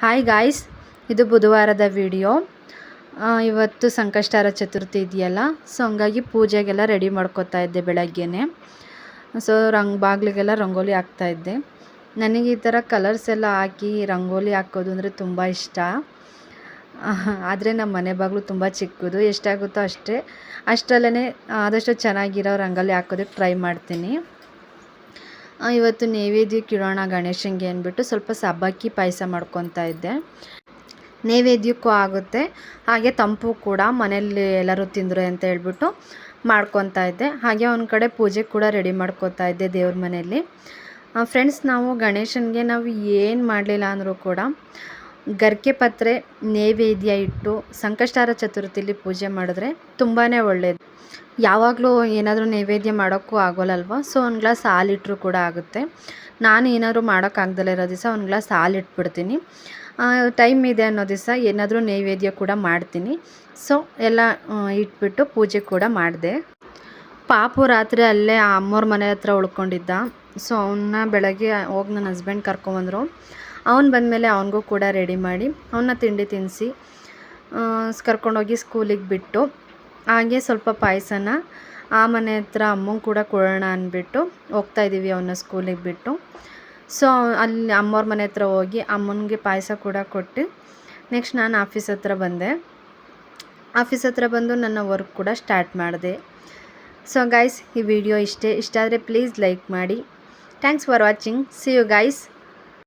Hi guys ಇದು ಬುಧವಾರದ video ಇವತ್ತು ಸಂಕಷ್ಟಾರ ಚತುರ್ಥಿ ಇದೆಯಲ್ಲ? ಸೊ ಹಂಗಾಗಿ ಪೂಜೆಗೆಲ್ಲ ರೆಡಿ ಮಾಡ್ಕೋತಾ ಇದ್ದೆ ಬೆಳಗ್ಗೆನೆ. ಸೊ ರಂಗ್, ಬಾಗಿಲಿಗೆಲ್ಲ ರಂಗೋಲಿ ಹಾಕ್ತಾ ಇದ್ದೆ. ನನಗೆ ಈ ಥರ ಕಲರ್ಸ್ ಎಲ್ಲ ಹಾಕಿ ರಂಗೋಲಿ ಹಾಕೋದು ಅಂದರೆ ತುಂಬ ಇಷ್ಟ. ಆದರೆ ನಮ್ಮ ಮನೆ ಬಾಗಿಲು ತುಂಬ ಚಿಕ್ಕದು. ಎಷ್ಟಾಗುತ್ತೋ ಅಷ್ಟೇ. ಅಷ್ಟರಲ್ಲೇ ಆದಷ್ಟು ಚೆನ್ನಾಗಿರೋ ರಂಗೋಲಿ ಹಾಕೋದಕ್ಕೆ ಟ್ರೈ ಮಾಡ್ತೀನಿ. ಇವತ್ತು ನೈವೇದ್ಯಕ್ಕೆ ಇಡೋಣ ಗಣೇಶನಿಗೆ ಅಂದ್ಬಿಟ್ಟು ಸ್ವಲ್ಪ ಸಬ್ಬಕ್ಕಿ ಪಾಯಸ ಮಾಡ್ಕೊತಾ ಇದ್ದೆ. ನೈವೇದ್ಯಕ್ಕೂ ಆಗುತ್ತೆ. ಹಾಗೆ ತಂಪು ಕೂಡ ಮನೆಯಲ್ಲಿ ಎಲ್ಲರೂ ತಿಂದರು ಅಂತ ಹೇಳ್ಬಿಟ್ಟು ಮಾಡ್ಕೊತಾ ಇದ್ದೆ. ಹಾಗೆ ಒಂದು ಕಡೆ ಪೂಜೆ ಕೂಡ ರೆಡಿ ಮಾಡ್ಕೊತಾ ಇದ್ದೆ ದೇವ್ರ ಮನೆಯಲ್ಲಿ. ಫ್ರೆಂಡ್ಸ್ ನಾವು ಗಣೇಶನಿಗೆ ನಾವು ಏನು ಮಾಡಲಿಲ್ಲ ಅಂದರೂ ಕೂಡ ಗರ್ಕೆ ಪತ್ರೆ, ನೈವೇದ್ಯ ಇಟ್ಟು ಸಂಕಷ್ಟಾರ ಚತುರ್ಥಿಲಿ ಪೂಜೆ ಮಾಡಿದ್ರೆ ತುಂಬಾ ಒಳ್ಳೆಯದು ಯಾವಾಗಲೂ ಏನಾದರೂ ನೈವೇದ್ಯ ಮಾಡೋಕ್ಕೂ ಆಗೋಲ್ಲಲ್ವ? ಸೊ, ಒಂದು ಗ್ಲಾಸ್ ಹಾಲಿಟ್ರೂ ಕೂಡ ಆಗುತ್ತೆ. ನಾನು ಏನಾದರೂ ಮಾಡೋಕ್ಕಾಗ್ದಲೇ ಇರೋ ದಿವಸ ಒಂದು ಗ್ಲಾಸ್ ಹಾಲಿಟ್ಬಿಡ್ತೀನಿ. ಟೈಮ್ ಇದೆ ಅನ್ನೋ ದಿವಸ ಏನಾದರೂ ನೈವೇದ್ಯ ಕೂಡ ಮಾಡ್ತೀನಿ. ಸೊ, ಎಲ್ಲ ಇಟ್ಬಿಟ್ಟು ಪೂಜೆ ಕೂಡ ಮಾಡಿದೆ. ಪಾಪು ರಾತ್ರಿ ಅಲ್ಲೇ ಆ ಅಮ್ಮವ್ರ ಮನೆ ಹತ್ರ ಉಳ್ಕೊಂಡಿದ್ದ. ಸೊ ಅವನ್ನ ಬೆಳಗ್ಗೆ ಹೋಗಿ ನನ್ನ ಹಸ್ಬೆಂಡ್ ಕರ್ಕೊಂಬಂದರು. ಅವ್ನು ಬಂದಮೇಲೆ ಅವನಿಗೂ ಕೂಡ ರೆಡಿ ಮಾಡಿ ಅವನ್ನ ತಿಂಡಿ ತಿನ್ನಿಸಿ ಕರ್ಕೊಂಡೋಗಿ ಸ್ಕೂಲಿಗೆ ಬಿಟ್ಟು, ಹಾಗೆ ಸ್ವಲ್ಪ ಪಾಯಸನ ಆ ಮನೆ ಹತ್ರ ಅಮ್ಮಂಗೆ ಕೂಡ ಕೊಡೋಣ ಅಂದ್ಬಿಟ್ಟು ಹೋಗ್ತಾ ಇದ್ದೀವಿ ಅವನ್ನ ಸ್ಕೂಲಿಗೆ ಬಿಟ್ಟು. ಸೊ ಅಲ್ಲಿ ಅಮ್ಮವ್ರ ಮನೆ ಹತ್ರ ಹೋಗಿ ಅಮ್ಮನಿಗೆ ಪಾಯಸ ಕೂಡ ಕೊಟ್ಟು ನೆಕ್ಸ್ಟ್ ನಾನು ಆಫೀಸ್ ಹತ್ರ ಬಂದೆ. ಆಫೀಸ್ ಹತ್ರ ಬಂದು ನನ್ನ ವರ್ಕ್ ಕೂಡ ಸ್ಟಾರ್ಟ್ ಮಾಡಿದೆ. ಸೊ ಗೈಸ್ ಈ ವಿಡಿಯೋ ಇಷ್ಟೇ. ಇಷ್ಟ ಆದರೆ ಪ್ಲೀಸ್ ಲೈಕ್ ಮಾಡಿ. Thanks for watching see you guys